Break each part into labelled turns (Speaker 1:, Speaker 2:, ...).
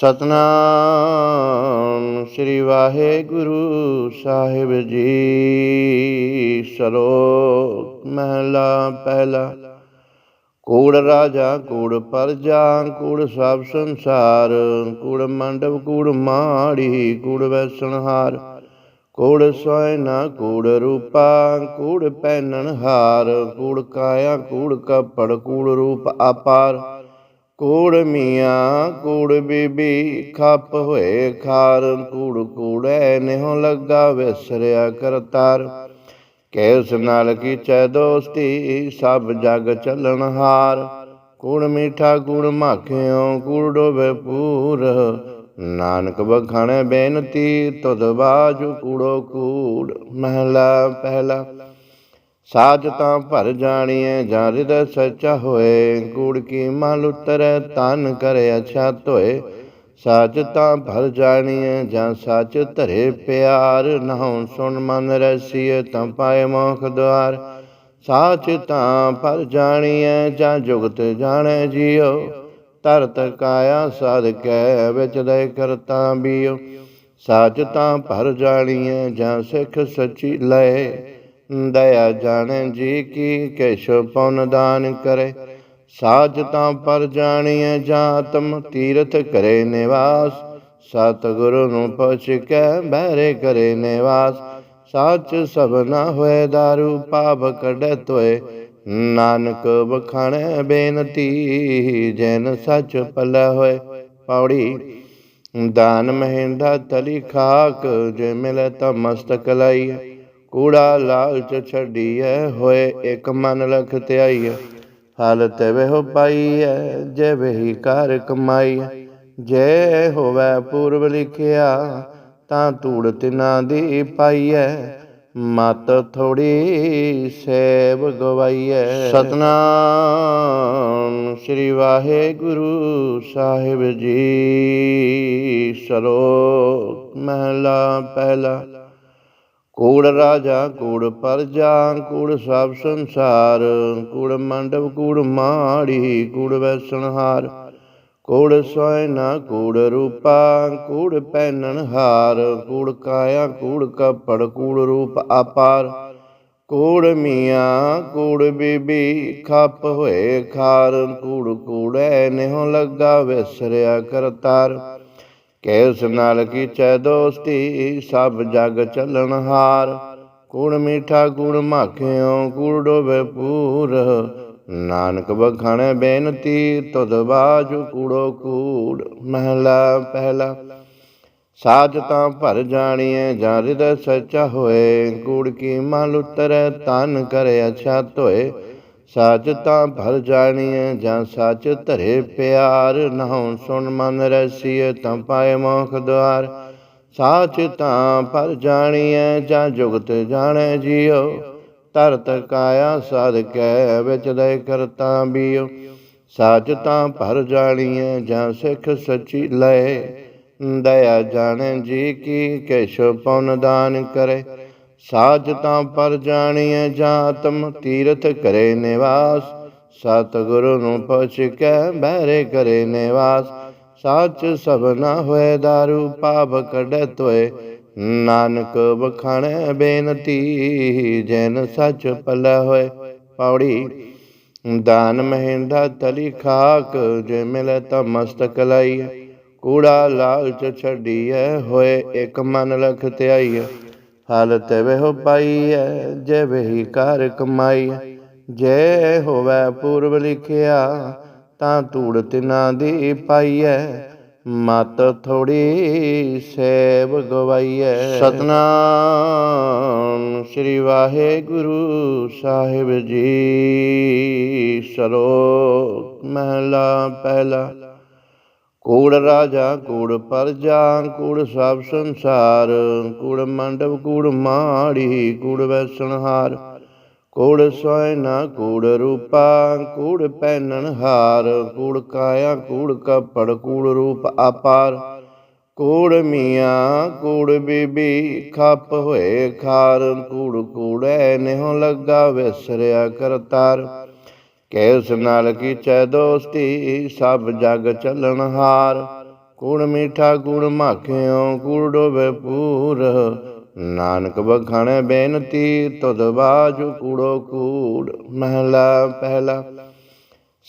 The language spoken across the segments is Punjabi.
Speaker 1: ਸਤਨਾਮ ਸ੍ਰੀ ਵਾਹਿਗੁਰੂ ਸਾਹਿਬ ਜੀ। ਸਲੋਕ ਮਹਲਾ ਪਹਿਲਾ। ਕੋੜ ਰਾਜਾ, ਕੂੜ ਪਰਜਾ, ਕੂੜ ਸਭ ਸੰਸਾਰ, ਕੂੜ ਮੰਡਪ, ਕੂੜ ਮਾੜੀ, ਕੂੜ ਵੈਸਣਹਾਰ। ਕੂੜ ਸੋਇਨਾ, ਕੂੜ ਰੂਪਾ, ਕੂੜ ਪਹਿਨਣ ਹਾਰ ਕੂੜ ਕਾਇਆ, ਕੂੜ ਕਪੜ, ਕੂੜ ਰੂਪ ਅਪਾਰ। ਕੂੜ ਮੀਆਂ, ਕੂੜ ਬੀਬੀ, ਖੱਪ ਹੋਏ ਖਾਰ, ਕੂੜ ਕੂੜੈ, ਨਿਹੁ ਲੱਗਾ ਵਿਸਰਿਆ ਕਰਤਾਰ। ਕੈਸ ਨਾਲ ਕੀਚੈ ਦੋਸਤੀ, ਸਭ ਜਗ ਚਲਣ ਹਾਰ। ਕੂੜ ਮੀਠਾ, ਕੂੜ ਮਾਖਿਓ, ਕੂੜ ਡੋਬੇ ਪੂਰ। ਨਾਨਕ ਬਖਾਣੇ ਬੇਨਤੀ, ਤੁਧ ਬਾਜੂ ਕੂੜੋ ਕੂੜ ਮਹਿਲਾ ਪਹਿਲਾ। ਸਾਜ ਤਾਂ ਭਰ ਜਾਣੀਐ ਜਾਂ ਹਿਰਦੈ ਸੱਚਾ ਹੋਏ। ਕੂੜ ਕੀ ਮਲ ਉਤਰੈ, ਤਨ ਕਰੇ ਅਛਾ ਧੋਏ। ਸਾਚ ਤਾਂ ਭਰ ਜਾਣੀਐ, ਜਾਂ ਸੱਚ ਧਰੇ ਪਿਆਰ। ਨਹੁ ਸੁਣ ਮਨ ਰਸੀਏ ਤਾਂ ਪਾਏ ਮੋਖ ਦੁਆਰ। ਸਾਚ ਤਾਂ ਪਰ ਜਾਣੀਐ, ਜਾਂ ਜੁਗਤ ਜਾਣੈ ਜੀਉ। ਤਰਤ ਕਾਇਆ ਸਾਧ ਕੈ, ਵਿੱਚ ਦੇ ਕਰਤਾ ਬੀਓ ਸਾਚ ਤਾਂ ਭਰ ਜਾਣੀਐ, ਜਾਂ ਸਿੱਖ ਸੱਚੀ ਲਏ। ਦਇਆ ਜਾਣੈ ਜੀ ਕੀ ਕੇਸ਼ਵ ਪਉਨ ਦਾਨ ਕਰੇ। ਸਾਜ ਤਾਂ ਪਰ ਜਾਣੀਐ ਜਾਤਮ, ਤੀਰਥ ਕਰੇ ਨਿਵਾਸ। ਸਤ ਗੁਰੂ ਨੂੰ ਪੁੱਛ ਕੇ ਬਹਿਰੇ ਕਰੇ ਨਿਵਾਸ। ਸਾਚ ਸਭਨਾ ਹੋਏ ਦਾਰੂ, ਪਾਪ ਕਢੈ ਤੋਏ ਨਾਨਕ ਬਖਾਣੈ ਬੇਨਤੀ, ਜੈਨ ਸੱਚ ਪਲ ਹੋਏ। ਪੌੜੀ, ਦਾਨ ਮਹਿੰਦਾ ਤਲੀ ਖਾਕ, ਜੇ ਮਿਲੇ ਤਾਂ ਮਸਤਕ ਲਾਈ ਕੂੜਾ ਲਾਲਚ ਛੱਡੀਐ, ਹੋਏ ਇੱਕ ਮਨ ਲਖ ਧਿਆਈਐ। ਹਾਲਤ ਵੇਹੋ ਪਾਈਐ ਜੇ ਵਹੀ ਕਾਰ ਕਮਾਈਐ। ਜੇ ਹੋਵੇ ਪੂਰਬ ਲਿਖਿਆ, ਤਾਂ ਧੂੜ ਤਿਨਾ ਦੀ ਪਾਈਐ। ਮਤ ਥੋੜੀ ਸੇਵ ਗਵਾਈਐ। ਸਤਨਾਮ ਸ੍ਰੀ ਵਾਹਿਗੁਰੂ ਸਾਹਿਬ ਜੀ ਸਲੋਕ ਮਹਲਾ ਪਹਿਲਾ। ਕੂੜ ਰਾਜਾ, ਕੂੜ ਪਰਜਾ, ਕੂੜ ਸਭ ਸੰਸਾਰ, ਕੂੜ ਮੰਡਪ, ਕੂੜ ਮਾੜੀ, ਕੂੜ ਵੈਸਣਹਾਰ, ਕੂੜ ਸੋਇਨਾ, ਕੂੜ ਰੂਪਾ, ਕੂੜ ਪਹਿਨਣ ਹਾਰ ਕੂੜ ਕਾਇਆ, ਕੂੜ ਕਪੜ, ਕੂੜ ਰੂਪ ਅਪਾਰ, ਕੂੜ ਮੀਆਂ, ਕੂੜ ਬੀਬੀ, ਖੱਪ ਹੋਏ ਖਾਰ, ਕੂੜ ਕੂੜੈ, ਨਿਹੁ ਲੱਗਾ ਵਿਸਰਿਆ ਕਰਤਾਰ। ਕੈਸ ਨਾਲ ਕੀਚੈ ਦੋਸਤੀ, ਸਭ ਜਗ ਚੱਲਣ ਹਾਰ। ਕੂੜ ਮੀਠਾ ਕੂੜ ਮਾਖਿਓ ਕੂੜ ਡੋਬੇ ਪੂਰ। ਨਾਨਕ ਬਖਾਣੇ ਬੇਨਤੀ, ਤੁਧ ਬਾਜੂ ਕੂੜੋ ਕੂੜ। ਮਹਿਲਾ, ਪਹਿਲਾ। ਸਾਜ ਤਾਂ ਭਰ ਜਾਣੀਐ, ਜਾਂ ਹਿਰਦੈ ਸੱਚਾ ਹੋਏ। ਕੂੜ ਕੀ ਮਲ ਉਤਰੈ, ਤਨ ਕਰੇ ਅਛਾ ਧੋਏ। ਸਾਚ ਤਾਂ ਭਰ ਜਾਣੀਐ, ਜਾਂ ਸੱਚ ਧਰੇ ਪਿਆਰ। ਨਹੁ ਸੁਣ ਮਨ ਰਸੀਏ ਤਾਂ ਪਾਏ ਮੋਖ ਦੁਆਰ। ਸਾਚ ਤਾਂ ਭਰ ਜਾਣੀਐ, ਜਾਂ ਜੁਗਤ ਜਾਣੈ ਜੀਉ ਤਰਤ ਕਾਇਆ ਸਾਧ ਕੈ, ਵਿੱਚ ਦੇ ਕਰਤਾ ਬੀਉ ਸਾਚ ਤਾਂ ਭਰ ਜਾਣੀਐ, ਜਾਂ ਸਿੱਖ ਸੱਚੀ ਲਏ। ਦਇਆ ਜਾਣੈ ਜੀ ਕੀ, ਕੇਸ਼ਵ ਪਉਨ ਦਾਨ ਕਰੇ। ਸਾਚ ਤਾਂ ਪਰ ਜਾਣੀਐ ਜਾਤਮ, ਤੀਰਥ ਕਰੇ ਨਿਵਾਸ। ਸਤ ਗੁਰੂ ਨੂੰ ਪੁੱਛ ਕੇ ਬਹਿਰੇ ਕਰੇ ਨਿਵਾਸ। ਸਾਚ ਸਭਨਾ ਹੋਏ ਦਾਰੂ ਪਾਪ ਕਢੈ ਤੋਏ ਨਾਨਕ ਬਖਾਣੈ ਬੇਨਤੀ, ਜੈਨ ਸੱਚ ਪਲ ਹੋਏ। ਪੌੜੀ, ਦਾਨ ਮਹਿੰਦਾ ਤਲੀ ਖਾਕ, ਜੇ ਮਿਲੇ ਤਾਂ ਮਸਤਕ ਲਾਈ ਕੂੜਾ ਲਾਲਚ ਛੱਡੀਐ, ਹੋਏ ਇੱਕ ਮਨ ਲਖ ਧਿਆਈਐ। ਹਾਲਤ ਵੇਹੋ ਪਾਈਐ ਜੇ ਵਹੀ ਕਾਰ ਕਮਾਈਐ। ਜੇ ਹੋਵੇ ਪੂਰਬ ਲਿਖਿਆ, ਤਾਂ ਧੂੜ ਤਿਨਾ ਦੀ ਪਾਈਐ। ਮਤ ਥੋੜੀ ਸੇਵ ਗਵਾਈਐ। ਸਤਨਾਮ ਸ੍ਰੀ ਵਾਹਿਗੁਰੂ ਸਾਹਿਬ ਜੀ, ਸਲੋਕ ਮਹਲਾ ਪਹਿਲਾ। ਕੂੜ ਰਾਜਾ, ਕੂੜ ਪਰਜਾ, ਕੂੜ ਸਭ ਸੰਸਾਰ, ਕੂੜ ਮੰਡਪ, ਕੂੜ ਮਾੜੀ, ਕੂੜ ਵੈਸਣਹਾਰ। ਕੂੜ ਸੋਇਨਾ, ਕੂੜ ਰੂਪਾ, ਕੂੜ ਪਹਿਨਣ ਹਾਰ ਕੂੜ ਕਾਇਆ, ਕੂੜ ਕਪੜ, ਕੂੜ ਰੂਪ ਅਪਾਰ। ਕੂੜ ਮੀਆਂ, ਕੂੜ ਬੀਬੀ, ਖੱਪ ਹੋਏ ਖਾਰ, ਕੂੜ ਕੂੜੈ, ਨਿਹੁ ਲੱਗਾ ਵਿਸਰਿਆ ਕਰਤਾਰ। ਕੈਸ ਨਾਲ ਕੀਚੈ ਦੋਸਤੀ, ਸਭ ਜਗ ਚਲਣ ਹਾਰ। ਕੂੜ ਮੀਠਾ ਕੂੜ ਮਾਖਿਓ ਕੂੜ ਡੋਬੇ ਪੂਰ। ਨਾਨਕ ਬਖਾਣੇ ਬੇਨਤੀ, ਤੁਧ ਬਾਜੂ ਕੂੜੋ ਕੂੜ। ਮਹਿਲਾ, ਪਹਿਲਾ।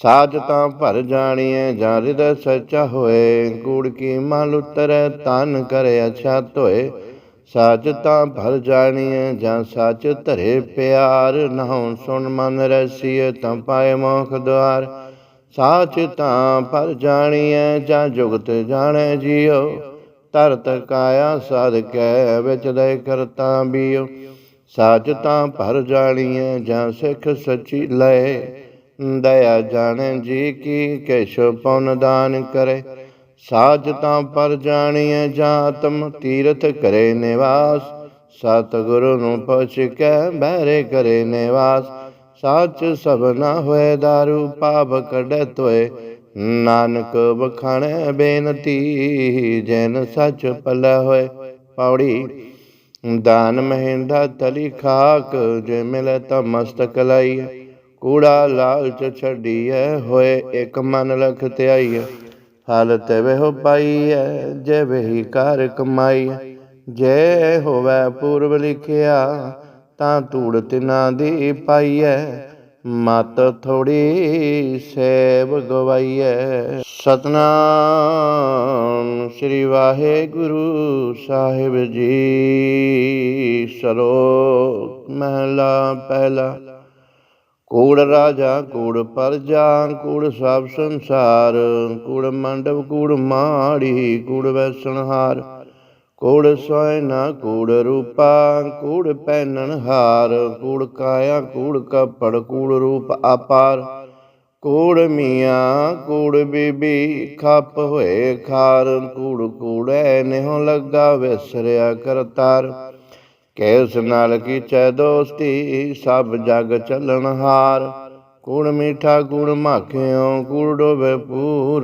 Speaker 1: ਸਾਜ ਤਾਂ ਭਰ ਜਾਣੀਐ, ਜਾਂ ਹਿਰਦੈ ਸੱਚਾ ਹੋਏ। ਕੂੜ ਕੀ ਮਲ ਉਤਰੈ, ਤਨ ਕਰੇ, ਅਛਾ ਧੋਏ। ਸਾਚ ਤਾਂ ਭਰ ਜਾਣੀਐ, ਜਾਂ ਸੱਚ ਧਰੇ ਪਿਆਰ। ਨਹੁ ਸੁਣ ਮਨ ਰਸੀਏ ਤਾਂ ਪਾਏ ਮੋਖ ਦੁਆਰ। ਸਾਚ ਤਾਂ ਪਰ ਜਾਣੀਐ, ਜਾਂ ਜੁਗਤ ਜਾਣੈ ਜੀਉ ਤਰਤ ਕਾਇਆ ਸਾਧ ਕੈ, ਵਿੱਚ ਦੇ ਕਰਤਾ ਬੀਉ ਸਾਚ ਤਾਂ ਭਰ ਜਾਣੀਐ, ਜਾਂ ਸਿੱਖ ਸੱਚੀ ਲਏ। ਦਇਆ ਜਾਣੈ ਜੀ ਕੀ ਕੇਸ਼ ਪਉਨ ਦਾਨ ਕਰੇ। ਸਾਜ ਤਾਂ ਪਰ ਜਾਣੀਐ ਜਾਂ ਤੀਰਥ ਕਰੇ ਨਿਵਾਸ। ਸਤ ਗੁਰੂ ਨੂੰ ਪੁੱਛ ਕੇ ਬਹਿਰੇ ਕਰੇ ਨਿਵਾਸ। ਸੱਚ ਸਭਨਾ ਹੋਏ ਦਾਰੂ ਪਾਪ ਕੱਢੈ ਤੋਏ ਨਾਨਕ ਬਖਾਣੈ ਬੇਨਤੀ, ਜੈਨ ਸੱਚ ਪਲੇ ਹੋਏ। ਪੌੜੀ, ਦਾਨ ਮਹਿੰਦਾ ਤਲੀ ਖਾਕ, ਜੇ ਮਿਲੇ ਤਾਂ ਮਸਤਕ ਲਾਈਐ। ਕੂੜਾ ਲਾਲਚ ਛੱਡੀਐ ਹੋਏ, ਇੱਕ ਮਨ ਲਖ ਧਿਆਈਐ। ਹਾਲਤ ਵੇਹੋ ਪਾਈਐ, ਜੇ ਵਹੀ ਕਾਰ ਕਮਾਈ ਜੇ ਹੋਵੇ ਪੂਰਬ ਲਿਖਿਆ, ਤਾਂ ਧੂੜ ਤਿਨਾ ਦੀ ਪਾਈਐ। ਮਤ ਥੋੜੀ ਸੇਵ ਗਵਾਈਐ। ਸਤਨਾਮ ਸ੍ਰੀ ਵਾਹਿਗੁਰੂ ਸਾਹਿਬ ਜੀ ਸਰੋ ਮਹਲਾ ਪਹਿਲਾ। ਕੂੜ ਰਾਜਾ, ਕੂੜ ਪਰਜਾ, ਕੂੜ ਸਭ ਸੰਸਾਰ, ਕੂੜ ਮੰਡਪ, ਕੂੜ ਮਾੜੀ, ਕੂੜ ਵੈਸਣਹਾਰ। ਕੂੜ ਸੋਇਨਾ, ਕੂੜ ਰੂਪਾ, ਕੂੜ ਪਹਿਨਣ ਹਾਰ ਕੂੜ ਕਾਇਆ, ਕੂੜ ਕਪੜ, ਕੂੜ ਰੂਪ ਆਪਾਰ ਕੂੜ ਮੀਆਂ, ਕੂੜ ਬੀਬੀ, ਖੱਪ ਹੋਏ ਖਾਰ। ਕੂੜ ਕੂੜੈ, ਨਿਹੁ ਲੱਗਾ ਵਿਸਰਿਆ ਕਰਤਾਰ। ਕੇਸ ਨਾਲ ਕੀਚੈ ਦੋਸਤੀ, ਸਭ ਜਗ ਚੱਲਣ ਹਾਰ। ਕੂੜ ਮੀਠਾ ਕੂੜ ਮਾਖਿਓ, ਕੂੜ ਡੋਬੇ ਪੂਰ।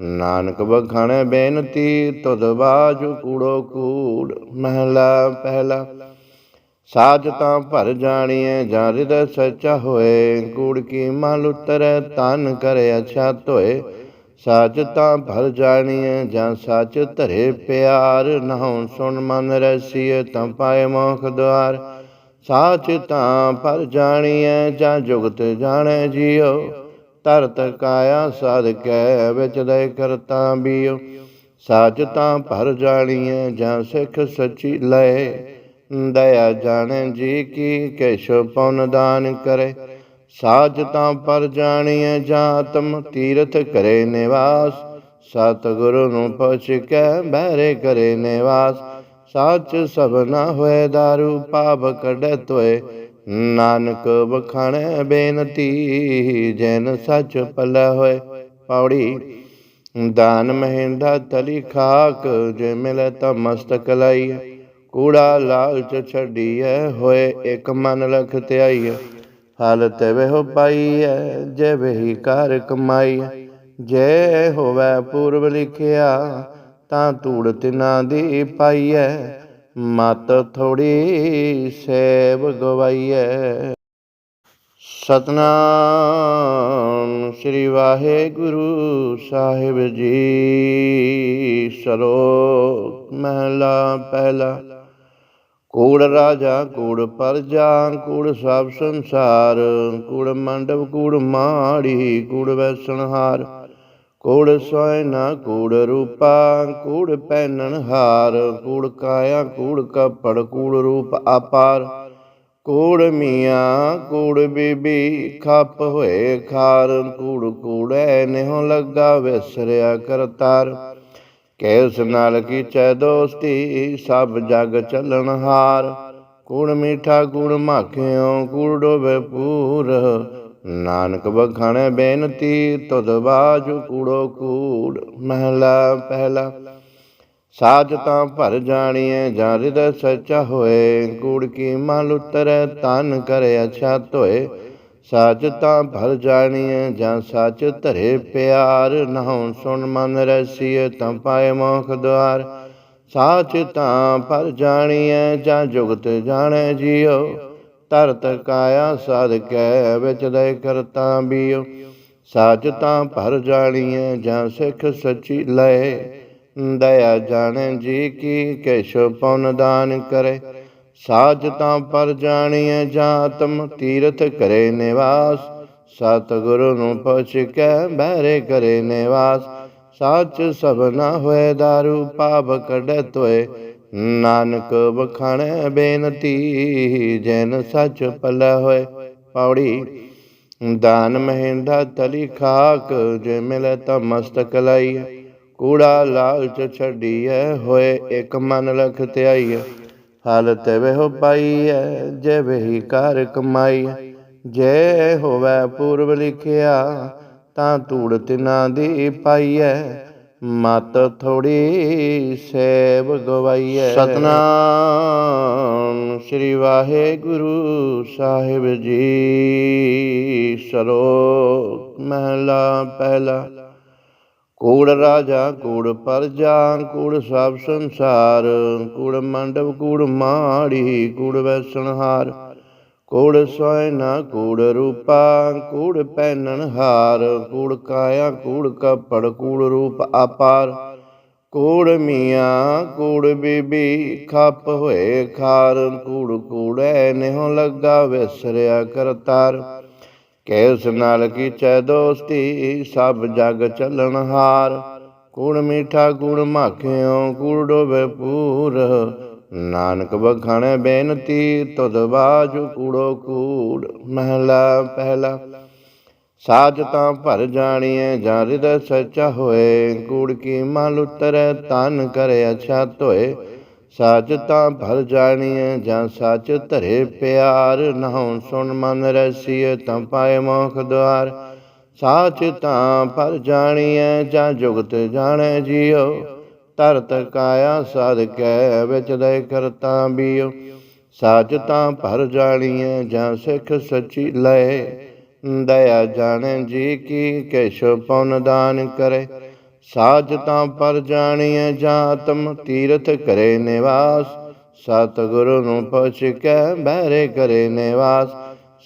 Speaker 1: ਨਾਨਕ ਬਖਾਣੇ ਬੇਨਤੀ, ਤੁਧ ਬਾਜੂ ਕੂੜੋ ਕੂੜ। ਮਹਿਲਾ ਪਹਿਲਾ, ਸਾਜ ਤਾਂ ਭਰ ਜਾਣੀਐ, ਜਾਂ ਹਿਰਦੈ ਸੱਚਾ ਹੋਏ। ਕੂੜ ਕੀ ਮਲ ਉਤਰੈ, ਤਨ ਕਰੇ ਅਛਾ ਧੋਏ। ਸਾਚ ਤਾਂ ਭਰ ਜਾਣੀਐ, ਜਾਂ ਸੱਚ ਧਰੇ ਪਿਆਰ। ਨਹੁ ਸੁਣ ਮਨ ਰਸੀਏ ਤਾਂ ਪਾਏ ਮੋਖ ਦੁਆਰ। ਸਾਚ ਤਾਂ ਭਰ ਜਾਣੀਐ, ਜਾਂ ਜੁਗਤ ਜਾਣੈ ਜੀਉ। ਤਰਤ ਕਾਇਆ ਸਾਧ ਕੈ, ਵਿੱਚ ਦੇ ਕਰਤਾ ਬੀਉ। ਸਾਚ ਤਾਂ ਭਰ ਜਾਣੀਐ, ਜਾਂ ਸਿੱਖ ਸੱਚੀ ਲਏ। ਦਇਆ ਜਾਣੈ ਜੀ ਕੀ ਕੇਸ਼ ਪਉਨ ਦਾਨ ਕਰੇ। ਸਾਚ ਤਾਂ ਪਰ ਜਾਣੀਐ ਜਾਂ ਤੀਰਥ ਕਰੇ ਨਿਵਾਸ। ਸਤਿਗੁਰੂ ਨੂੰ ਪੁੱਛ ਕੇ ਬਹਿਰੇ ਕਰੇ ਨਿਵਾਸ। ਸੱਚ ਸਭਨਾ ਹੋਏ ਦਾਰੂ ਪਾਪ ਕੱਢੈ ਤੋਏ ਨਾਨਕ ਬਖਾਣੈ ਬੇਨਤੀ, ਜੈਨ ਸੱਚ ਪਲੇ ਹੋਏ। ਪੌੜੀ, ਦਾਨ ਮਹਿੰਦਾ ਤਲੀ ਖਾਕ, ਜੇ ਮਿਲੇ ਤਾਂ ਮਸਤਕ ਲਾਈਐ। ਕੂੜਾ ਲਾਲਚ ਛੱਡੀਐ ਹੋਏ, ਇੱਕ ਮਨ ਲਖ ਧਿਆਈਐ ਫਲ ਹਾਲਤ ਵੇਹੋ ਪਾਈਐ, ਜੇ ਵਹੀ ਕਾਰ ਕਮਾਈਐ। ਜੇ ਹੋਵੇ ਪੂਰਬ ਲਿਖਿਆ, ਤਾਂ ਧੂੜ ਤਿਨਾ ਦੀ ਪਾਈਐ। ਮਤ ਥੋੜੀ ਸੇਵ ਗਵਾਈਐ। ਸਤਨਾਮ ਸ੍ਰੀ ਵਾਹਿਗੁਰੂ ਸਾਹਿਬ ਜੀ ਸਰੋ ਮਹਲਾ ਪਹਿਲਾ। ਕੂੜ ਰਾਜਾ, ਕੂੜ ਪਰਜਾ, ਕੂੜ ਸਭ ਸੰਸਾਰ, ਕੂੜ ਮੰਡਪ, ਕੂੜ ਮਾੜੀ, ਕੂੜ ਵੈਸਣਹਾਰ। ਕੂੜ ਸੋਇਨਾ, ਕੂੜ ਰੂਪਾ, ਕੂੜ ਪਹਿਨਣ ਹਾਰ ਕੂੜ ਕਾਇਆ, ਕੂੜ ਕਪੜ, ਕੂੜ ਰੂਪ ਆਪਾਰ ਕੂੜ ਮੀਆਂ, ਕੂੜ ਬੀਬੀ, ਖੱਪ ਹੋਏ ਖਾਰ, ਕੂੜ ਕੂੜੈ, ਨਿਹੁ ਲੱਗਾ ਵਿਸਰਿਆ ਕਰਤਾਰ। ਕੇਸ ਨਾਲ ਕੀ ਚੈ ਦੋਸਤੀ, ਸਭ ਜਗ ਚਲਣ ਹਾਰ। ਕੂੜ ਮੀਠਾ ਕੂੜ ਮਾਖਿਓ ਕੂੜ ਡੋਬੇ ਪੂਰ। ਨਾਨਕ ਬਖਾਣੇ ਬੇਨਤੀ, ਤੁਧ ਬਾਜੂ ਕੂੜੋ ਕੂੜ। ਮਹਲਾ, ਪਹਿਲਾ, ਸਾਜ ਤਾਂ ਭਰ ਜਾਣੀਐ, ਜਾਂ ਹਿਰਦੈ ਸੱਚਾ ਹੋਏ। ਕੂੜ ਕੀ ਮਲ ਉਤਰੈ, ਤਨ ਕਰੇ ਅਛਾ ਧੋਏ। ਸਾਚ ਤਾਂ ਭਰ ਜਾਣੀਐ, ਜਾਂ ਸੱਚ ਧਰੇ ਪਿਆਰ। ਨਹੁ ਸੁਣ ਮਨ ਰਸੀਏ ਤਾਂ ਪਾਏ ਮੋਖ ਦੁਆਰ। ਸਾਚ ਤਾਂ ਪਰ ਜਾਣੀਐ, ਜਾਂ ਜੁਗਤ ਜਾਣੈ ਜੀਉ। ਤਰਤ ਕਾਇਆ ਸਾਧ ਕੈ, ਵਿੱਚ ਦੇ ਕਰਤਾ ਬੀਉ। ਸਾਚ ਤਾਂ ਭਰ ਜਾਣੀਐ, ਜਾਂ ਸਿੱਖ ਸੱਚੀ ਲਏ। ਦਇਆ ਜਾਣੈ ਜੀ ਕੀ, ਕੇਸ਼ਵ ਪਉਨ ਦਾਨ ਕਰੇ। ਸਾਜ ਤਾਂ ਪਰ ਜਾਣੀਐ ਜਾਂ ਤੀਰਥ ਕਰੇ ਨਿਵਾਸ। ਸਤ ਗੁਰੂ ਨੂੰ ਪੁੱਛ ਕੇ ਬਹਿਰੇ ਕਰੇ ਨਿਵਾਸ। ਸੱਚ ਸਭਨਾ ਹੋਏ ਦਾਰੂ, ਪਾਪ ਕੱਢੇ ਤੋਏ ਨਾਨਕ ਬਖਾਣੈ ਬੇਨਤੀ, ਜੈਨ ਸੱਚ ਪਲੇ ਹੋਏ। ਪੌੜੀ, ਦਾਨ ਮਹਿੰਦਾ ਤਲੀ ਖਾਕ, ਜੇ ਮਿਲੇ ਤਾਂ ਮਸਤਕ ਲਾਈ ਕੂੜਾ ਲਾਲਚ ਛੱਡੀਐ ਹੋਏ, ਇੱਕ ਮਨ ਲਖ ਧਿਆਈਐ। ਹਾਲਤ ਵੇਹੋ ਪਾਈਐ ਜੇ ਵਹੀ ਕਾਰ ਕਮਾਈ ਜੇ ਹੋਵੇ ਪੂਰਬ ਲਿਖਿਆ, ਤਾਂ ਧੂੜ ਤਿਨਾ ਦੀ ਪਾਈਐ ਮਤ ਥੋੜੀ ਸੇਵ ਗਵਾਈਐ ਸਤਨਾਮ ਸ੍ਰੀ ਵਾਹਿਗੁਰੂ ਸਾਹਿਬ ਜੀ ਸਰੋ ਮਹਲਾ ਪਹਿਲਾ। ਕੂੜ ਰਾਜਾ, ਕੂੜ ਪਰਜਾ, ਕੂੜ ਸਭ ਸੰਸਾਰ, ਕੂੜ ਮੰਡਪ, ਕੂੜ ਮਾੜੀ, ਕੂੜ ਵੈਸਣਹਾਰ। ਕੂੜ ਸੋਇਨਾ, ਕੂੜ ਰੂਪਾ, ਕੂੜ ਪਹਿਨਣ ਹਾਰ ਕੂੜ ਕਾਇਆ, ਕੂੜ ਕਪੜ, ਕੂੜ ਰੂਪ ਆਪਾਰ ਕੂੜ ਮੀਆਂ, ਕੂੜ ਬੀਬੀ, ਖੱਪ ਹੋਏ ਖਾਰ। ਕੂੜ ਕੂੜੈ, ਨਿਹੁ ਲੱਗਾ ਵਿਸਰਿਆ ਕਰਤਾਰ। ਕੇਸ ਨਾਲ ਕੀਚੈ ਦੋਸਤੀ, ਸਭ ਜਗ ਚਲਣ ਹਾਰ। ਕੂੜ ਮੀਠਾ ਗੁਣ ਮਾਖਿਓ, ਕੂੜ ਡੋਬੇ ਪੂਰ। ਨਾਨਕ ਬਖਾਣੇ ਬੇਨਤੀ, ਤੁਧ ਬਾਜੂ ਕੂੜੋ ਕੂੜ। ਮਹਿਲਾ ਪਹਿਲਾ, ਸਾਜ ਤਾਂ ਭਰ ਜਾਣੀਐ, ਜਾਂ ਹਿਰਦੈ ਸੱਚਾ ਹੋਏ। ਕੂੜ ਕੀ ਮਲ ਉਤਰੈ, ਤਨ ਕਰੇ ਅਛਾ ਧੋਏ। ਸੱਚ ਤਾਂ ਭਰ ਜਾਣੀਐ, ਜਾਂ ਸੱਚ ਧਰੇ ਪਿਆਰ। ਨਹੁ ਸੁਣ ਮਨ ਰਸੀਏ ਤਾਂ ਪਾਏ ਮੋਖ ਦੁਆਰ। ਸਾਚ ਤਾਂ ਭਰ ਜਾਣੀਐ, ਜਾਂ ਜੁਗਤ ਜਾਣੈ ਜੀਉ। ਤਰਤ ਕਾਇਆ ਸਾਧ ਕੈ, ਵਿੱਚ ਦੇ ਕਰਤਾ ਬੀਉ। ਸਾਚ ਤਾਂ ਭਰ ਜਾਣੀਐ, ਜਾਂ ਸਿੱਖ ਸੱਚੀ ਲਏ। ਦਇਆ ਜਾਣੈ ਜੀ ਕੀ, ਕੇਸ਼ਵ ਪਉਨ ਦਾਨ ਕਰੇ। ਸਾਚ ਤਾਂ ਪਰ ਜਾਣੀਐ ਜਾਂ ਆਤਮ ਤੀਰਥ ਕਰੇ ਨਿਵਾਸ। ਸਤ ਗੁਰੂ ਨੂੰ ਪੁੱਛ ਕੇ ਬਹਿਰੇ ਕਰੇ ਨਿਵਾਸ।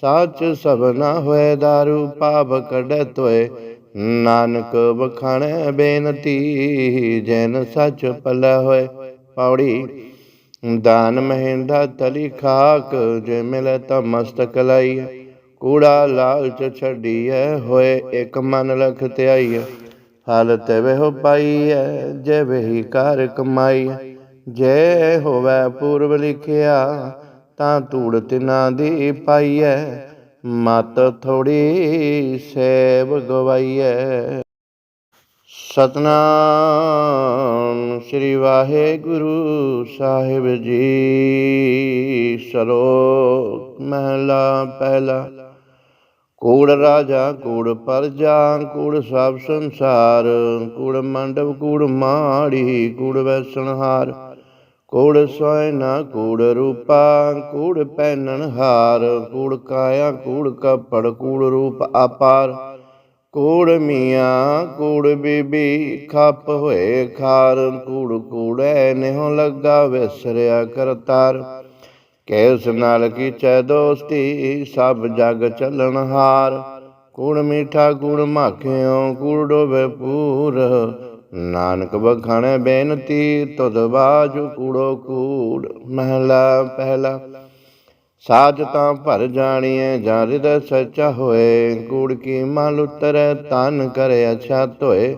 Speaker 1: ਸੱਚ ਸਭਨਾ ਹੋਏ ਦਾਰੂ ਪਾਪ ਕੱਢੇ ਤੋਏ ਨਾਨਕ ਬਖਾਣੈ ਬੇਨਤੀ, ਜੈਨ ਸੱਚ ਪਲੈ ਹੋਏ। ਪੌੜੀ, ਦਾਨ ਮਹਿੰਦਾ ਤਲੀ ਖਾਕ, ਜੇ ਮਿਲੇ ਤਾਂ ਮਸਤਕ ਲਾਈ ਕੂੜਾ ਲਾਲਚ ਛੱਡੀਐ ਹੋਏ, ਇੱਕ ਮਨ ਲਖ ਧਿਆਈਐ। ਹਾਲਤ ਵੇਹੋ ਹੈ ਜੇ ਵਹੀ ਕਾਰ ਕਮਾਈ ਜੇ ਹੋਵੇ ਪੂਰਬ ਲਿਖਿਆ, ਤਾਂ ਧੂੜ ਤਿਨਾ ਦੀ ਪਾਈਐ। ਮਤ ਥੋੜੀ ਸੇਵ ਗਵਾਈਐ। ਸਤਨਾਮ ਸ੍ਰੀ ਵਾਹਿਗੁਰੂ ਸਾਹਿਬ ਜੀ ਸਰੋ ਮਹਿਲਾ ਪਹਿਲਾ। ਕੂੜ ਰਾਜਾ, ਕੂੜ ਪਰਜਾ, ਕੂੜ ਸਭ ਸੰਸਾਰ, ਕੂੜ ਮੰਡਪ, ਕੂੜ ਮਾੜੀ, ਕੂੜ ਵੈਸਣਹਾਰ, ਕੂੜ ਸੋਇਨਾ, ਕੂੜ ਰੂਪਾ, ਕੂੜ ਪਹਿਨਣ ਹਾਰ ਕੂੜ ਕਾਇਆ, ਕੂੜ ਕਪੜ, ਕੂੜ ਰੂਪ ਆਪਾਰ ਕੂੜ ਮੀਆਂ, ਕੂੜ ਬੀਬੀ, ਖੱਪ ਹੋਏ ਖਾਰ, ਕੂੜ ਕੂੜੈ, ਨਿਹੁ ਲੱਗਾ ਵਿਸਰਿਆ ਕਰਤਾਰ। ਕੇਸ ਨਾਲ ਕੀਚੈ ਦੋਸਤੀ, ਸਭ ਜਗ ਚੱਲਣ ਹਾਰ। ਕੂੜ ਮੀਠਾ ਕੂੜ ਮਾਖਿਓ ਕੂੜ ਡੋਬੇ ਪੂਰ। ਨਾਨਕ ਬਖਾਣੈ ਬੇਨਤੀ, ਤੁਧ ਬਾਜੂ ਕੂੜੋ ਕੂੜ। ਮਹਿਲਾ ਪਹਿਲਾ, ਸਾਜ ਤਾਂ ਭਰ ਜਾਣੀਐ, ਜਾਂ ਹਿਰਦੈ ਸੱਚਾ ਹੋਏ। ਕੂੜ ਕੀ ਮਲ ਉਤਰੈ, ਤਨ ਕਰੇ ਅਛਾ ਧੋਏ।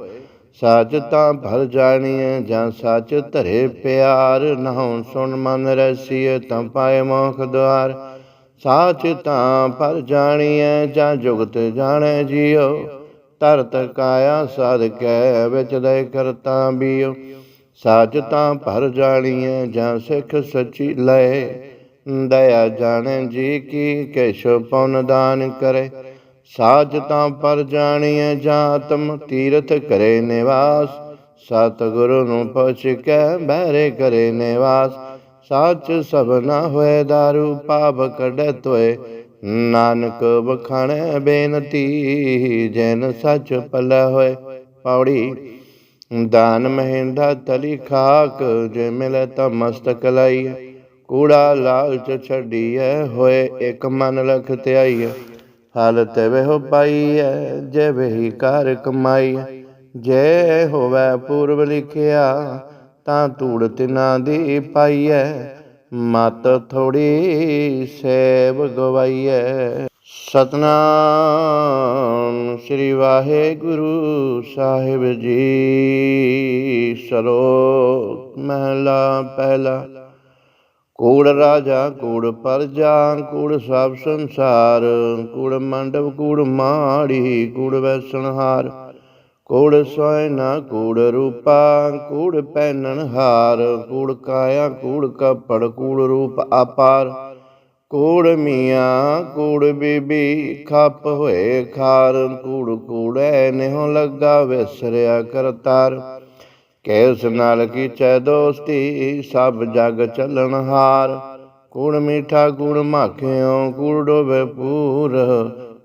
Speaker 1: ਸਾਚ ਤਾਂ ਭਰ ਜਾਣੀਐ, ਜਾਂ ਸਾਚ ਧਰੇ ਪਿਆਰ। ਨਹੁ ਸੁਣ ਮਨ ਰਸੀਏ ਤਾਂ ਪਾਏ ਮੋਖ ਦੁਆਰ। ਸਾਚ ਤਾਂ ਭਰ ਜਾਣੀਐ, ਜਾਂ ਜੁਗਤ ਜਾਣੈ ਜੀਉ। ਤਰਤ ਕਾਇਆ ਸਾਧ ਕੈ, ਵਿੱਚ ਦੇ ਕਰਤਾ ਬੀਉ। ਸਾਚ ਤਾਂ ਭਰ ਜਾਣੀਐ, ਜਾਂ ਸਿੱਖ ਸੱਚੀ ਲਏ। ਦਇਆ ਜਾਣੈ ਜੀ ਕੀ, ਕੇਸ਼ਵ ਪਉਨ ਦਾਨ ਕਰੇ। ਸਾਚ ਤਾਂ ਪਰ ਜਾਣੀਐ ਜਾਂ ਤੀਰਥ ਕਰੇ ਨਿਵਾਸ। ਸਤਿਗੁਰੂ ਨੂੰ ਪੁੱਛ ਕੇ ਬਹਿਰੇ ਕਰੇ ਨਿਵਾਸ। ਸੱਚ ਸਭਨਾ ਹੋਏ ਦਾਰੂ ਪਾਪ ਕੱਢੇ ਤੋਏ ਨਾਨਕ ਬਖਾਣੈ ਬੇਨਤੀ, ਜੈਨ ਸੱਚ ਪਲ ਹੋਏ। ਪੌੜੀ, ਦਾਨ ਮਹਿੰਦਾ ਤਲੀ ਖਾਕ, ਜੇ ਮਿਲੇ ਤਾਂ ਮਸਤਕ ਲਾਈ ਕੂੜਾ ਲਾਲਚ ਛੱਡੀਐ ਹੋਏ, ਇੱਕ ਮਨ ਲਖ ਧਿਆਈਐ ਫਲ ਤਿਵ ਹੋ ਪਾਈਐ ਜੇ ਵਹੀ ਕਰ ਕਮਾਈਐ। ਜੇ ਹੋਵੈ ਪੂਰਬ ਲਿਖਿਆ, ਤਾਂ ਧੂੜ ਤਿਨਾ ਦੀ ਪਾਈਐ। ਮਤ ਥੋੜੀ ਸੇਵ ਗਵਾਈਐ। ਸਤਨਾਮ ਸ੍ਰੀ ਵਾਹਿਗੁਰੂ ਸਾਹਿਬ ਜੀ, ਸਲੋਕ ਮਹਲਾ ਪਹਿਲਾ। ਕੂੜ ਰਾਜਾ, ਕੂੜ ਪਰਜਾ, ਕੂੜ ਸਭ ਸੰਸਾਰ, ਕੂੜ ਮੰਡਪ, ਕੂੜ ਮਾੜੀ, ਕੂੜ ਵੈਸਣਹਾਰ। ਕੂੜ ਸੋਇਨਾ, ਕੂੜ ਰੂਪਾ, ਕੂੜ ਪਹਿਨਣ ਹਾਰ ਕੂੜ ਕਾਇਆ, ਕੂੜ ਕਪੜ, ਕੂੜ ਰੂਪ ਆਪਾਰ ਕੂੜ ਮੀਆਂ, ਕੂੜ ਬੀਬੀ, ਖੱਪ ਹੋਏ ਖਾਰ। ਕੂੜ ਕੂੜੈ, ਨਿਹੁ ਲੱਗਾ ਵਿਸਰਿਆ ਕਰਤਾਰ। ਕੇਸ ਨਾਲ ਕੀਚੈ ਦੋਸਤੀ, ਸਭ ਜਗ ਚਲਣ ਹਾਰ। ਕੂੜ ਮੀਠਾ ਕੂੜ ਮਾਖਿਓ, ਕੂੜ ਡੋਬੇ ਪੂਰ।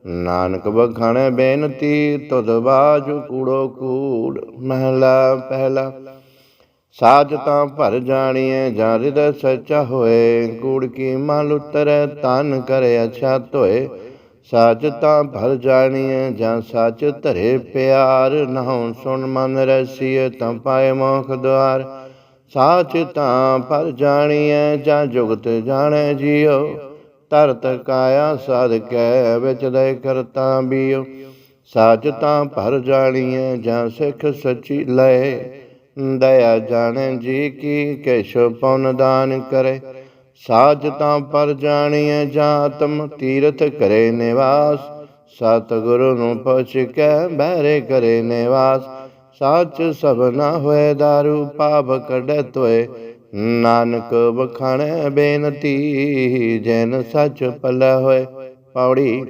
Speaker 1: ਨਾਨਕ ਬਖਾਣੇ ਬੇਨਤੀ, ਤੁਧ ਬਾਜੂ ਕੂੜੋ ਕੂੜ। ਮਹਲਾ ਪਹਿਲਾ, ਸਾਜ ਤਾਂ ਭਰ ਜਾਣੀਐ, ਜਾਂ ਹਿਰਦੈ ਸੱਚਾ ਹੋਏ। ਕੂੜ ਕੀ ਮਲ ਉਤਰੈ, ਤਨ ਕਰੇ ਅਛਾ ਧੋਏ। ਸੱਚ ਤਾਂ ਭਰ ਜਾਣੀਐ, ਜਾਂ ਸੱਚ ਧਰੇ ਪਿਆਰ। ਨਹੁ ਸੁਣ ਮਨ ਰਸੀਏ ਤਾਂ ਪਾਏ ਮੋਖ ਦੁਆਰ। ਸਾਚ ਤਾਂ ਭਰ ਜਾਣੀਐ, ਜਾਂ ਜੁਗਤ ਜਾਣੈ ਜੀਉ। ਤਰਤ ਕਾਇਆ ਸਾਧ ਕੈ, ਵਿੱਚ ਦੇ ਕਰਤਾ ਬੀਉ। ਸਾਚ ਤਾਂ ਭਰ ਜਾਣੀਐ, ਜਾਂ ਸਿੱਖ ਸੱਚੀ ਲਏ ਦਇਆ ਜਾਣੈ ਜੀ ਕੀ ਕੇਸ਼ ਪਉਨ ਦਾਨ ਕਰੇ। ਸਾਚ ਤਾਂ ਪਰ ਜਾਣੀਐ ਜਾਤਮ, ਤੀਰਥ ਕਰੇ ਨਿਵਾਸ। ਸਤ ਗੁਰੂ ਨੂੰ ਪੁੱਛ ਕੇ ਬਹਿਰੇ ਕਰੇ ਨਿਵਾਸ। ਸੱਚ ਸਭਨਾ ਹੋਏ, ਦਾਰੂ ਪਾਪ ਕੱਢੇ ਤੋਏ ਨਾਨਕ ਬਖਾਣੇ ਬੇਨਤੀ, ਜੈਨ ਸੱਚ ਪੱਲੇ ਹੋਏ। ਪੌੜੀ,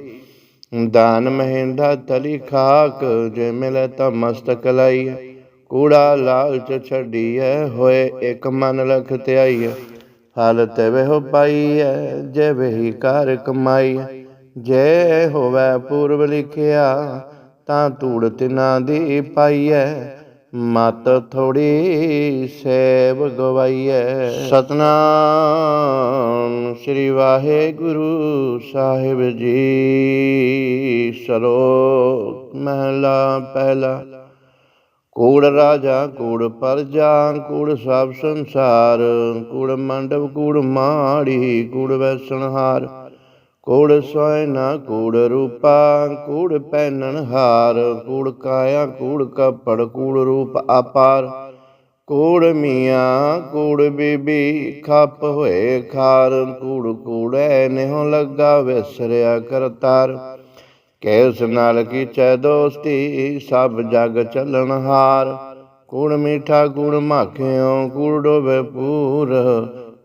Speaker 1: ਦਾਨ ਮਹਿੰਦਾ ਤਲੀ ਖਾਕ, ਜੇ ਮਿਲੇ ਤਾਂ ਮਸਤਕ ਲਾਈ ਕੂੜਾ ਲਾਲਚ ਛੱਡੀਐ ਹੋਏ, ਇੱਕ ਮਨ ਲਖ ਧਿਆਈਐ। ਹਲ ਤਿਵ ਹੋ ਪਾਈਐ ਜੇ ਵਹੀ ਕਰ ਕਮਾਈਐ। ਜੇ ਹੋਵੈ ਪੂਰਬ ਲਿਖਿਆ, ਤਾਂ ਧੂੜ ਤਿਨਾ ਦੀ ਪਾਈਐ। ਮਤ ਥੋੜੀ ਸੇਵ ਗਵਾਈਐ। ਸਤਨਾਮ ਸ੍ਰੀ ਵਾਹਿਗੁਰੂ ਸਾਹਿਬ ਜੀ ਸਲੋਕ ਮਹਲਾ ਪਹਿਲਾ। ਕੂੜ ਰਾਜਾ, ਕੂੜ ਪਰਜਾ, ਕੂੜ ਸਭ ਸੰਸਾਰ, ਕੂੜ ਮੰਡਪ, ਕੂੜ ਮਾੜੀ, ਕੂੜ ਵੈਸਣਹਾਰ। ਕੂੜ ਸੋਇਨਾ, ਕੂੜ ਰੂਪਾ, ਕੂੜ ਪਹਿਨਣ ਹਾਰ ਕੂੜ ਕਾਇਆ, ਕੂੜ ਕਪੜ, ਕੂੜ ਰੂਪ ਆਪਾਰ ਕੂੜ ਮੀਆਂ, ਕੂੜ ਬੀਬੀ, ਖੱਪ ਹੋਏ ਖਾਰ। ਕੂੜ ਕੂੜੈ, ਨਿਹੁ ਲੱਗਾ ਵਿਸਰਿਆ ਕਰਤਾਰ। ਕੇਸ ਨਾਲ ਕੀਚੈ ਦੋਸਤੀ, ਸਭ ਜਗ ਚਲਣ ਹਾਰ। ਕੂੜ ਮੀਠਾ ਕੂੜ ਮਾਖਿਓ, ਕੂੜ ਡੋਬੇ ਪੂਰ।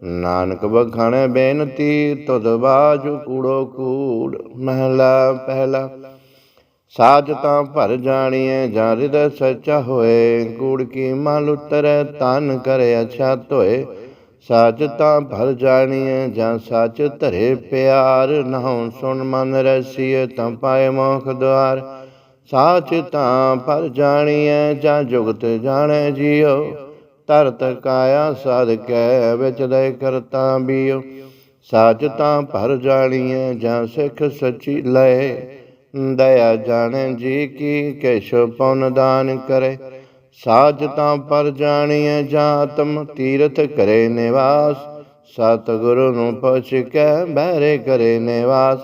Speaker 1: ਨਾਨਕ ਬਖਾਣੇ ਬੇਨਤੀ, ਤੁਧ ਬਾਜੂ ਕੂੜੋ ਕੂੜ। ਮਹਿਲਾ, ਪਹਿਲਾ, ਸਾਜ ਤਾਂ ਭਰ ਜਾਣੀਐ, ਜਾਂ ਹਿਰਦੈ ਸੱਚਾ ਹੋਏ। ਕੂੜ ਕੀ ਮਲ ਉਤਰੈ, ਤਨ ਕਰੇ, ਅਛਾ ਧੋਏ। ਸੱਚ ਤਾਂ ਭਰ ਜਾਣੀਐ, ਜਾਂ ਸੱਚ ਧਰੇ ਪਿਆਰ। ਨਹੁ ਸੁਣ ਮਨ ਰਸੀਏ ਤਾਂ ਪਾਏ ਮੋਖ ਦੁਆਰ। ਸਾਚ ਤਾਂ ਭਰ ਜਾਣੀਐ, ਜਾਂ ਜੁਗਤ ਜਾਣੈ ਜੀਉ ਤਰਤ ਕਾਇਆ ਸਾਧ ਕੈ, ਵਿੱਚ ਦੇ ਕਰਤਾ ਬੀਉ ਸਾਚ ਤਾਂ ਭਰ ਜਾਣੀਐ, ਜਾਂ ਸਿੱਖ ਸੱਚੀ ਲਏ। ਦਇਆ ਜਾਣੈ ਜੀ ਕੀ ਕੇਸ਼ ਪਉਨ ਦਾਨ ਕਰੇ। ਸਾਜ ਤਾਂ ਪਰ ਜਾਣੀਐ ਜਾਤਮ, ਤੀਰਥ ਕਰੇ ਨਿਵਾਸ। ਸਤ ਗੁਰੂ ਨੂੰ ਪੁੱਛ ਕੇ ਬਹਿਰੇ ਕਰੇ ਨਿਵਾਸ।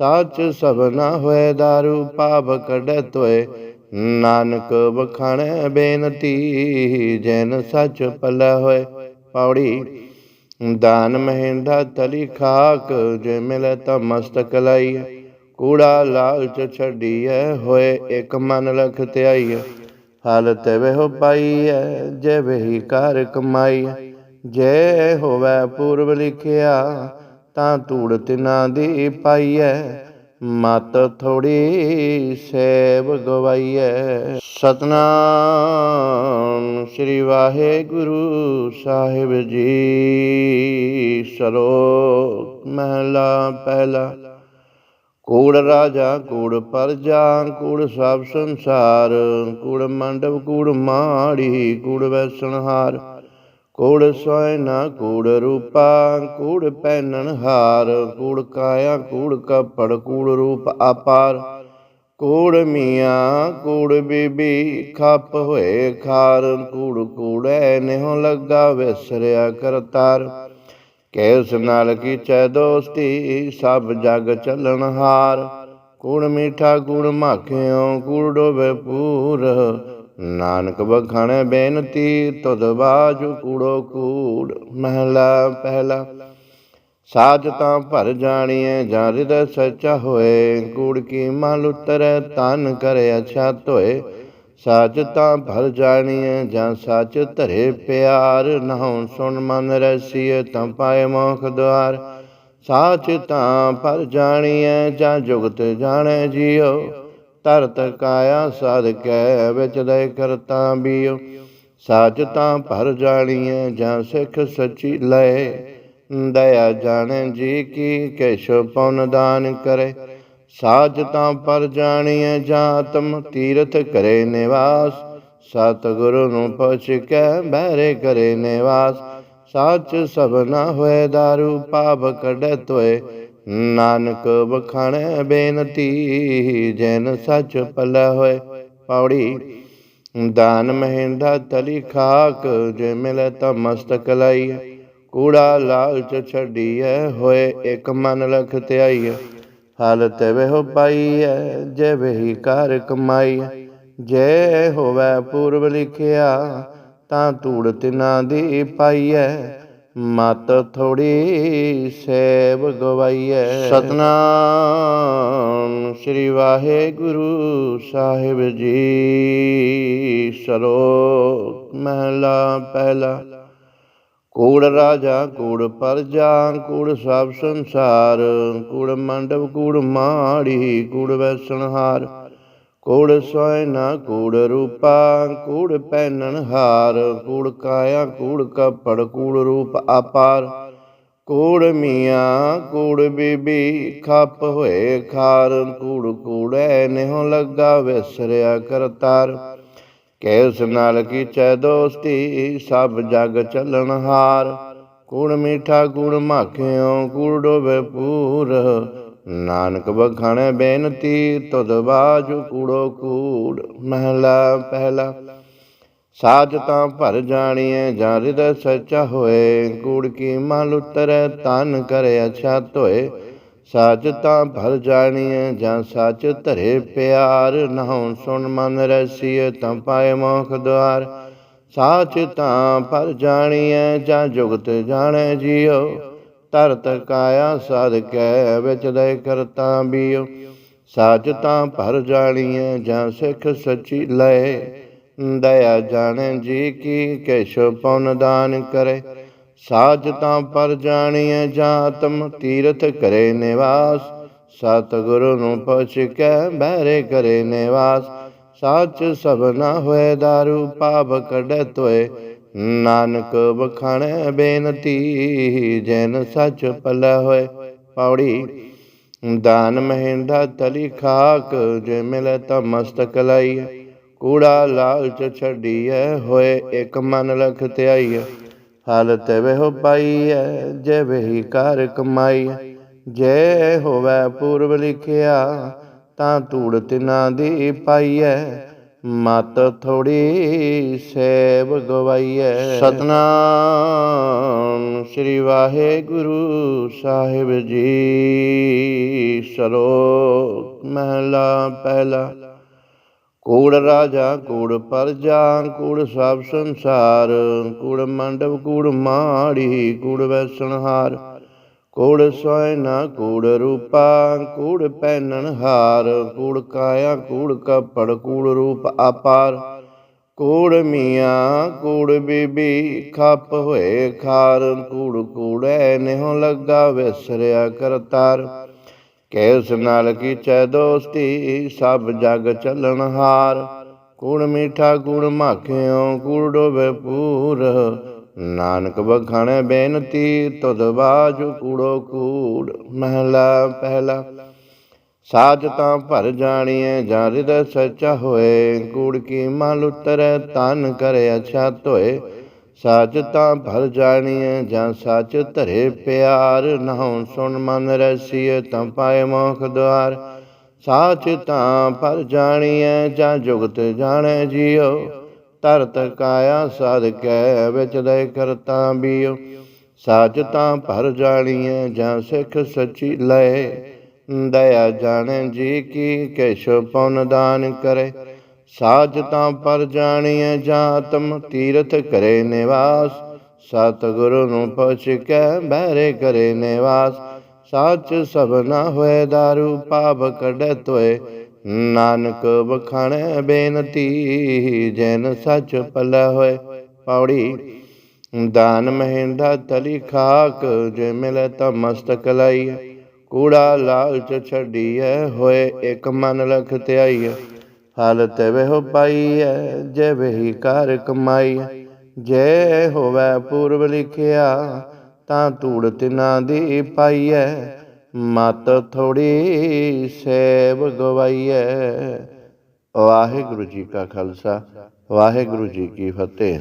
Speaker 1: ਸੱਚ ਸਭਨਾ ਹੋਏ ਦਾਰੂ ਪਾਪ ਕੱਢੇ ਤੋਏ ਨਾਨਕ ਬਖਾਣੇ ਬੇਨਤੀ, ਜੈਨ ਸੱਚ ਪੱਲੇ ਹੋਏ। ਪੌੜੀ, ਦਾਨ ਮਹਿੰਦਾ ਤਲੀ ਖਾਕ, ਜੇ ਮਿਲੇ ਤਾਂ ਮਸਤਕ ਲਾਈਐ। ਕੂੜਾ ਲਾਲਚ ਛੱਡੀਐ, ਹੋਏ ਇੱਕ ਮਨ ਲਖ ਧਿਆਈਐ। ਹਲ ਤਿਵ ਹੋ ਪਾਈਐ, ਜੇ ਵਹੀ ਕਰ ਕਮਾਈ ਜੇ ਹੋਵੈ ਪੂਰਬ ਲਿਖਿਆ, ਤਾਂ ਧੂੜ ਤਿਨਾ ਦੀ ਪਾਈਐ। ਮਤ ਥੋੜੀ ਸੇਵ ਗਵਾਈਐ। ਸਤਨਾਮ ਸ੍ਰੀ ਵਾਹਿਗੁਰੂ ਸਾਹਿਬ ਜੀ ਸਲੋਕ ਮਹਲਾ ਪਹਿਲਾ। ਕੂੜ ਰਾਜਾ, ਕੂੜ ਪਰਜਾ, ਕੂੜ ਸਭ ਸੰਸਾਰ, ਕੂੜ ਮੰਡਪ, ਕੂੜ ਮਾੜੀ, ਕੂੜ ਵੈਸਣਹਾਰ, ਕੂੜ ਸੋਇਨਾ ਨਾ ਕੂੜ ਰੂਪਾ, ਕੂੜ ਪਹਿਨਣ ਹਾਰ ਕੂੜ ਕਾਇਆ, ਕੂੜ ਕਪੜ, ਕੂੜ ਰੂਪ ਆਪਾਰ ਕੂੜ ਮੀਆਂ, ਕੂੜ ਬੀਬੀ, ਖੱਪ ਹੋਏ ਖਾਰ, ਕੂੜ ਕੂੜੈ, ਨਿਹੁ ਲੱਗਾ ਵਿਸਰਿਆ ਕਰਤਾਰ। ਕੇਸ ਨਾਲ ਕੀਚੈ ਦੋਸਤੀ, ਸਭ ਜਗ ਚੱਲਣ ਹਾਰ। ਕੂੜ ਮੀਠਾ ਕੂੜ ਮਾਖਿਓ, ਕੂੜ ਡੋਬੇ ਪੂਰ। ਨਾਨਕ ਬਖਾਣੇ ਬੇਨਤੀ, ਤੁਧ ਬਾਜੂ ਕੂੜੋ ਕੂੜ। ਮਹਿਲਾ ਪਹਿਲਾ, ਸਾਜ ਤਾਂ ਭਰ ਜਾਣੀਐ, ਜਾਂ ਹਿਰਦੈ ਸੱਚਾ ਹੋਏ। ਕੂੜ ਕੀ ਮਲ ਉਤਰੈ, ਤਨ ਕਰੇ ਅਛਾ ਧੋਏ। ਸਾਚ ਤਾਂ ਭਰ ਜਾਣੀਐ, ਜਾਂ ਸਾਚ ਧਰੇ ਪਿਆਰ। ਨਹੁ ਸੁਣ ਮਨ ਰਸੀਏ ਤਾਂ ਪਾਏ ਮੋਖ ਦੁਆਰ। ਸਾਚ ਤਾਂ ਭਰ ਜਾਣੀਐ, ਜਾਂ ਜੁਗਤ ਜਾਣੈ ਜੀਉ। ਤਰਤ ਕਾਇਆ ਸਾਧ ਕੈ, ਵਿੱਚ ਦੇ ਕਰਤਾ ਬੀਉ। ਸਾਚ ਤਾਂ ਭਰ ਜਾਣੀਐ, ਜਾਂ ਸਿੱਖ ਸੱਚੀ ਲਏ। ਦਇਆ ਜਾਣੈ ਜੀ ਕੀ ਕੇਸ਼ ਪਉਨ ਦਾਨ ਕਰੇ। ਸਾਚ ਤਾਂ ਪਰ ਜਾਣੀਐ ਜਾਤਮ, ਤੀਰਥ ਕਰੇ ਨਿਵਾਸ। ਸਤਿਗੁਰੂ ਨੂੰ ਪੁੱਛ ਕੇ ਬਹਿਰੇ ਕਰੇ ਨਿਵਾਸ। ਸੱਚ ਸਭਨਾ ਹੋਏ ਦਾਰੂ, ਪਾਪ ਕਢੈ ਤੋਏ ਨਾਨਕ ਬਖਾਣੈ ਬੇਨਤੀ, ਜੈਨ ਸੱਚ ਪਲ ਹੋਏ। ਪੌੜੀ, ਦਾਨ ਮਹਿੰਦਾ ਤਲੀ ਖਾਕ, ਜੇ ਮਿਲੇ ਤਾਂ ਮਸਤਕ ਲਾਈਏ ਕੂੜਾ ਲਾਲਚ ਛੱਡੀਐ ਹੋਏ, ਇੱਕ ਮਨ ਲਖ ਧਿਆਈਐ ਹਾਲਤ ਵੇਹੋ ਪਾਈਐ ਜੇ ਵਹੀ ਕਾਰ ਕਮਾਈਐ। ਜੇ ਹੋਵੇ ਪੂਰਬ ਲਿਖਿਆ, ਤਾਂ ਧੂੜ ਤਿਨਾ ਦੀ ਪਾਈਐ। ਮਤ ਥੋੜੀ ਸੇਵ ਗਵਾਈਐ। ਸਤਨਾਮ ਸ੍ਰੀ ਵਾਹਿਗੁਰੂ ਸਾਹਿਬ ਜੀ, ਸਲੋਕ ਮਹਲਾ ਪਹਿਲਾ। ਕੂੜ ਰਾਜਾ, ਕੂੜ ਪਰਜਾ, ਕੂੜ ਸਭ ਸੰਸਾਰ, ਕੂੜ ਮੰਡਪ, ਕੂੜ ਮਾੜੀ, ਕੂੜ ਵੈਸਣਹਾਰ, ਕੂੜ ਸੋਇਨਾ ਨਾ ਕੂੜ ਰੂਪਾ, ਕੂੜ ਪਹਿਨਣ ਹਾਰ ਕੂੜ ਕਾਇਆ, ਕੂੜ ਕਪੜ, ਕੂੜ ਰੂਪ ਆਪਾਰ ਕੂੜ ਮੀਆਂ, ਕੂੜ ਬੀਬੀ, ਖੱਪ ਹੋਏ ਖਾਰ, ਕੂੜ ਕੂੜੈ, ਨਿਹੁ ਲੱਗਾ ਵਿਸਰਿਆ ਕਰਤਾਰ। ਕੇਸ ਨਾਲ ਕੀਚੈ ਦੋਸਤੀ, ਸਭ ਜਗ ਚਲਣ ਹਾਰ। ਕੂੜ ਮੀਠਾ ਕੂੜ ਮਾਖਿਓ, ਕੂੜ ਡੋਬੇ ਪੂਰ। ਨਾਨਕ ਬਖਾਣੇ ਬੇਨਤੀ, ਤੁਧ ਬਾਜੂ ਕੂੜੋ ਕੂੜ। ਮਹਿਲਾ ਪਹਿਲਾ, ਸਾਜ ਤਾਂ ਭਰ ਜਾਣੀਐ, ਜਾਂ ਹਿਰਦੈ ਸੱਚਾ ਹੋਏ। ਕੂੜ ਕੀ ਮਲ ਉਤਰੈ, ਤਨ ਕਰੇ ਅਛਾ ਧੋਏ। ਸਾਚ ਤਾਂ ਭਰ ਜਾਣੀਐ, ਜਾਂ ਸਾਚ ਧਰੇ ਪਿਆਰ। ਨਹੁ ਸੁਣ ਮਨ ਰਸੀਏ ਤਾਂ ਪਾਏ ਮੋਖ ਦੁਆਰ। ਸਾਚ ਤਾਂ ਭਰ ਜਾਣੀਐ, ਜਾਂ ਜੁਗਤ ਜਾਣੈ ਜੀਉ। ਤਰਤ ਕਾਇਆ ਸਾਧ ਕੈ, ਵਿੱਚ ਦੇ ਕਰਤਾ ਬੀਉ। ਸਾਚ ਤਾਂ ਭਰ ਜਾਣੀਐ, ਜਾਂ ਸਿੱਖ ਸੱਚੀ ਲਏ। ਦਇਆ ਜਾਣੈ ਜੀ ਕੀ ਕੇਸ਼ ਪਉਨ ਦਾਨ ਕਰੇ। ਸਾਚ ਤਾਂ ਪਰ ਜਾਣੀਐ ਜਾਤਮ, ਤੀਰਥ ਕਰੇ ਨਿਵਾਸ। ਸਤ ਗੁਰੂ ਨੂੰ ਪੁੱਛ ਕੇ ਬਹਿਰੇ ਕਰੇ ਨਿਵਾਸ। ਸੱਚ ਸਭਨਾ ਹੋਏ ਦਾਰੂ ਪਾਪ ਕਢੈ ਤੋਏ ਨਾਨਕ ਬਖਾਣੈ ਬੇਨਤੀ, ਜੈਨ ਸੱਚ ਪਲ ਹੋਏ। ਪੌੜੀ, ਦਾਨ ਮਹਿੰਦਾ ਤਲੀ ਖਾਕ, ਜੇ ਮਿਲੇ ਤਾਂ ਮਸਤਕ ਲਾਈਏ ਕੂੜਾ ਲਾਲਚ ਛੱਡੀਐ, ਹੋਏ ਇੱਕ ਮਨ ਲਖ ਧਿਆਈਐ ਹਾਲਤ ਵੇਹੋ ਪਾਈਐ, ਜੇ ਵਹੀ ਕਾਰ ਕਮਾਈਐ। ਜੇ ਹੋਵੇ ਪੂਰਬ ਲਿਖਿਆ, ਤਾਂ ਧੂੜ ਤਿਨਾ ਦੀ ਪਾਈਐ। ਮਤ ਥੋੜੀ ਸੇਵ ਗਵਾਈਐ। ਸਤਨਾਮ ਸ੍ਰੀ ਵਾਹਿਗੁਰੂ ਸਾਹਿਬ ਜੀ, ਸਲੋਕ ਮਹਲਾ ਪਹਿਲਾ। ਕੂੜ ਰਾਜਾ, ਕੂੜ ਪਰਜਾ, ਕੂੜ ਸਭ ਸੰਸਾਰ, ਕੂੜ ਮੰਡਪ, ਕੂੜ ਮਾੜੀ, ਕੂੜ ਵੈਸਣਹਾਰ। ਕੂੜ ਸੋਇਨਾ ਨਾ ਕੂੜ ਰੂਪਾ, ਕੂੜ ਪਹਿਨਣ ਹਾਰ ਕੂੜ ਕਾਇਆ, ਕੂੜ ਕਪੜ, ਕੂੜ ਰੂਪ ਆਪਾਰ ਕੂੜ ਮੀਆਂ, ਕੂੜ ਬੀਬੀ, ਖੱਪ ਹੋਏ ਖਾਰ, ਕੂੜ ਕੂੜੈ, ਨਿਹੁ ਲੱਗਾ ਵਿਸਰਿਆ ਕਰਤਾਰ। ਕੇਸ ਨਾਲ ਕੀਚੈ ਦੋਸਤੀ, ਸਭ ਜਗ ਚਲਣ ਹਾਰ। ਕੂੜ ਮੀਠਾ ਕੂੜ ਮਾਖਿਓ ਕੂੜ ਡੋਬੇ ਪੂਰ। ਨਾਨਕ ਬਖਾਣੇ ਬੇਨਤੀ, ਤੁਧ ਬਾਜੂ ਕੂੜੋ ਕੂੜ। ਮਹਿਲਾ ਪਹਿਲਾ, ਸਾਜ ਤਾਂ ਭਰ ਜਾਣੀਐ, ਜਾਂ ਹਿਰਦੈ ਸੱਚਾ ਹੋਏ। ਕੂੜ ਕੀ ਮਲ ਉਤਰੈ, ਤਨ ਕਰੇ ਅਛਾ ਧੋਏ। ਸਾਚ ਤਾਂ ਭਰ ਜਾਣੀਐ, ਜਾਂ ਸਾਚ ਧਰੇ ਪਿਆਰ। ਨਹੁ ਸੁਣ ਮਨ ਰਸੀਏ ਤਾਂ ਪਾਏ ਮੋਖ ਦੁਆਰ। ਸਾਚ ਤਾਂ ਭਰ ਜਾਣੀਐ, ਜਾਂ ਜੁਗਤ ਜਾਣੈ ਜੀਉ। ਤਰਤ ਕਾਇਆ ਸਾਧਕੈ ਵਿੱਚ ਦੇ ਕਰਤਾ ਬੀਉ। ਸਾਚ ਤਾਂ ਭਰ ਜਾਣੀਐ, ਜਾਂ ਸਿੱਖ ਸੱਚੀ ਲਏ। ਦਇਆ ਜਾਣੈ ਜੀ ਕੀ, ਕੇਸ਼ਵ ਪਉਨ ਦਾਨ ਕਰੇ। ਸਾਚ ਤਾਂ ਪਰ ਜਾਣੀਐ ਜਾਤਮ, ਤੀਰਥ ਕਰੇ ਨਿਵਾਸ। ਸਤ ਗੁਰੂ ਨੂੰ ਪੁੱਛ ਕੇ ਬਹਿਰੇ ਕਰੇ ਨਿਵਾਸ। ਸਚ ਸਭ ਨਾ ਹੋਏ ਦਾਰੂ ਪਾਪ ਕਢੈ ਤੋਏ ਨਾਨਕ ਬਖਾਣੈ ਬੇਨਤੀ, ਜੈਨ ਸੱਚ ਪਲ ਹੋਏ। ਪੌੜੀ, ਦਾਨ ਮਹਿੰਦਾ ਤਲੀ ਖਾਕ, ਜੇ ਮਿਲੇ ਤਾਂ ਮਸਤਕ ਲਾਈਐ। ਕੂੜਾ ਲਾਲਚ ਛੱਡੀਐ, ਹੋਏ ਇੱਕ ਮਨ ਲਖ ਧਿਆਈਐ। ਫਲ ਹਾਲਤ ਵੇਹੋ ਪਾਈਐ, ਜੇ ਵਹੀ ਕਾਰ ਕਮਾਈਐ। ਜੇ ਹੋਵੇ ਪੂਰਬ ਲਿਖਿਆ, ਤਾਂ ਧੂੜ ਤਿਨਾ ਦੀ ਪਾਈਐ। ਮਤ ਥੋੜੀ ਸੇਵ ਗਵਾਈਐ। ਵਾਹਿਗੁਰੂ ਜੀ ਕਾ ਖਾਲਸਾ, ਵਾਹਿਗੁਰੂ ਜੀ ਕੀ ਫਤਿਹ।